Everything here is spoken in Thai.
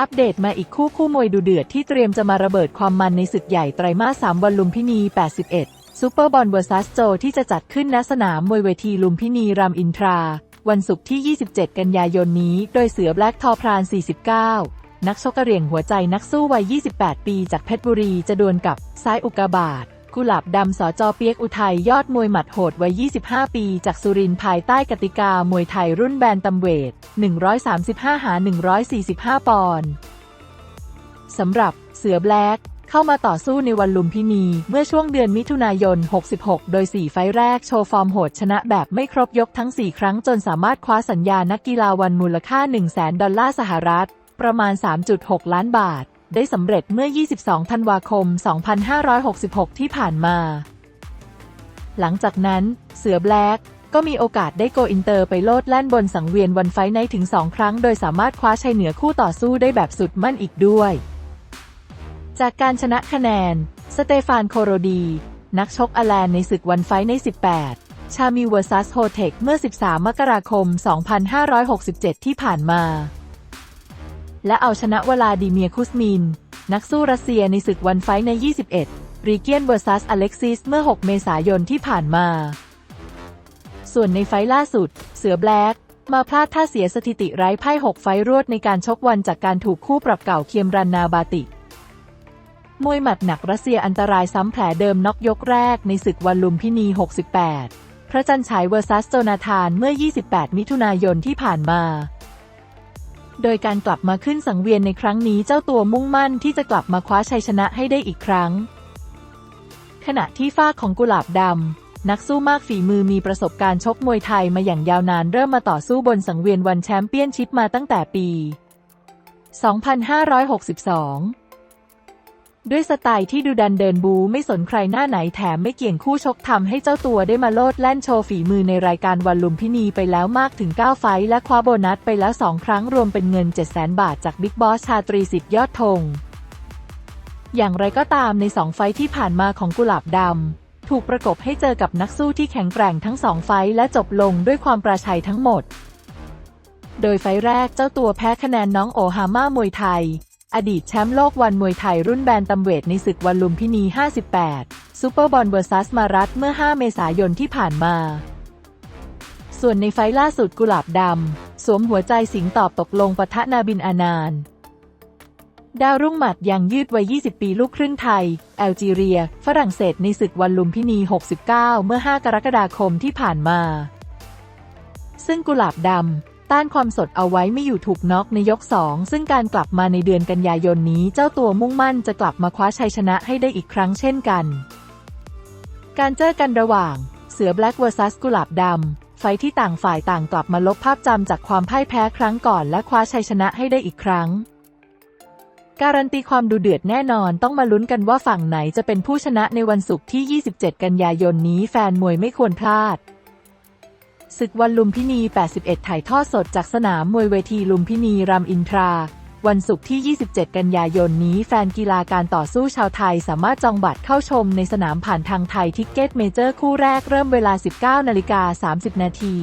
อัปเดตมาอีกคู่คู่มวยดูเดือดที่เตรียมจะมาระเบิดความมันในศึกใหญ่ไตรมาส3วันลุมพินี 81 ซูเปอร์บอลเวอร์ซัสโจที่จะจัดขึ้นณสนามมวยเวทีลุมพินีรามอินทรา วันศุกร์ที่ 27 กันยายนนี้ โดยเสือแบล็กทอพราน 49 นักชกกระเรียงหัวใจนักสู้วัย 28 ปีจากเพชรบุรีจะดวลกับซ้ายอุกาบาต กุหลาบดำสอจอเปียกอุทัยยอดมวยหมัดโหดวัย 25 ปี จากสุรินทร์ภายใต้กติกามวยไทยรุ่นแบนตัมเวท 135 หา 145 ปอนด์สำหรับเสือแบล็กเข้ามาต่อสู้ในวันลุมพินี เมื่อช่วงเดือนมิถุนายน 66 โดย 4 ไฟแรกโชว์ฟอร์มโหดชนะแบบไม่ครบยกทั้ง 4 ครั้งจนสามารถคว้าสัญญานักกีฬาวันมูลค่า 1 0 0 0 0แดอลลาร์สหรัฐ ประมาณ 3.6 ล้านบาท ได้สำเร็จเมื่อ 22 ธันวาคม 2566 ที่ผ่านมา หลังจากนั้น เสือแบล็กก็มีโอกาสได้โกอินเตอร์ไปโลดแล่นบนสังเวียนวันไฟในถึง 2 ครั้ง โดยสามารถคว้าชัยเหนือคู่ต่อสู้ได้แบบสุดมั่นอีกด้วย จากการชนะคะแนน สเตฟานโคโรดี นักชกอแลนในศึกวันไฟใน 18 ชามิวเวอร์ซัสโฮเทคเมื่อ 13 มกราคม 2567 ที่ผ่านมา และเอาชนะวลาดิเมียคุสมิน นักสู้รัสเซียในศึกวันไฟใน 21 รีเกียนเวอร์ซัสอเล็กซิสเมื่อ 6 เมษายนที่ผ่านมา ส่วนในไฟล่าสุด เสือแบล็กมาพลาดท่าเสียสถิติไร้ไพ่6ไฟรวดในการชกวันจากการถูกคู่ปรับเก่าเคียมรันนาบาติมวยหมัดหนักรัสเซียอันตรายซ้ำแผลเดิมน็อกยกแรกในศึกวันลุมพินี 68 พระจันทร์ฉายเวอร์ซัสโจนาธานเมื่อ 28 มิถุนายนที่ผ่านมา โดยการกลับมาขึ้นสังเวียนในครั้งนี้เจ้าตัวมุ่งมั่นที่จะกลับมาคว้าชัยชนะให้ได้อีกครั้ง ขณะที่ฝ้าของกุหลาบดำนักสู้มากฝีมือมีประสบการณ์ชกมวยไทยมาอย่างยาวนานเริ่มมาต่อสู้บนสังเวียนวันแชมเปี้ยนชิพมาตั้งแต่ปี 2562 ด้วยสไตล์ที่ดูดันเดินบูไม่สนใครหน้าไหนแถมไม่เกี่ยงคู่ชกทำให้เจ้าตัวได้มาโลดแล่นโชว์ฝีมือในรายการวันลุมพินีไปแล้วมากถึง 9 ไฟท์และคว้าโบนัสไปแล้ว 2 ครั้งรวมเป็นเงิน 700,000 บาทจากบิ๊กบอสชาตรีสิทธิ์ยอดธงอย่างไรก็ตามใน 2 ไฟท์ที่ผ่านมาของกุหลาบดำถูกประกบให้เจอกับนักสู้ที่แข็งแกร่งทั้ง2ไฟท์และจบลงด้วยความประชัยทั้งหมด โดยไฟแรกเจ้าตัวแพ้คะแนนน้องโอฮาม่ามวยไทย อดีตแชมป์โลกวันมวยไทยรุ่นแบนตัมเวทในศึกวันลุมพินี 58 ซูเปอร์บอลเวอร์ซัสมารัตเมื่อ 5 เมษายนที่ผ่านมา ส่วนในไฟล์ล่าสุดกุหลาบดำ สวมหัวใจสิงตอบตกลงปะทะนาบินอานานดาวรุ่งหมัดยังยืดวัย 20 ปีลูกครึ่งไทย แอลจีเรีย ฝรั่งเศสในศึกวันลุมพินี 69 เมื่อ 5 กรกฎาคมที่ผ่านมา ซึ่งกุหลาบดำ ต้านความสดเอาไว้ไม่อยู่ถูกน็อกในยก 2 ซึ่งการกลับมาในเดือนกันยายนนี้เจ้าตัวมุ่งมั่นจะกลับมาคว้าชัยชนะให้ได้อีกครั้งเช่นกัน การเจอกันระหว่าง เสือแบล็กเวอร์ซัสกุหลาบดำไฟที่ต่างฝ่ายต่างกลับมาลบภาพจำจากความพ่ายแพ้ครั้งก่อนและคว้าชัยชนะให้ได้อีกครั้ง การันตีความดูเดือดแน่นอนต้องมาลุ้นกันว่าฝั่งไหนจะเป็นผู้ชนะในวันศุกร์ที่ 27 กันยายนนี้แฟนมวยไม่ควรพลาด ศึกวันลุมพินี 81 ถ่ายทอดสดจากสนามมวยเวทีลุมพินีรามอินทรา วันศุกร์ที่ 27 กันยายนนี้แฟนกีฬาการต่อสู้ชาวไทยสามารถจองบัตรเข้าชมในสนามผ่านทางไทยทิกเก็ตเมเจอร์คู่แรกเริ่มเวลา 19นาฬิกา30 นาที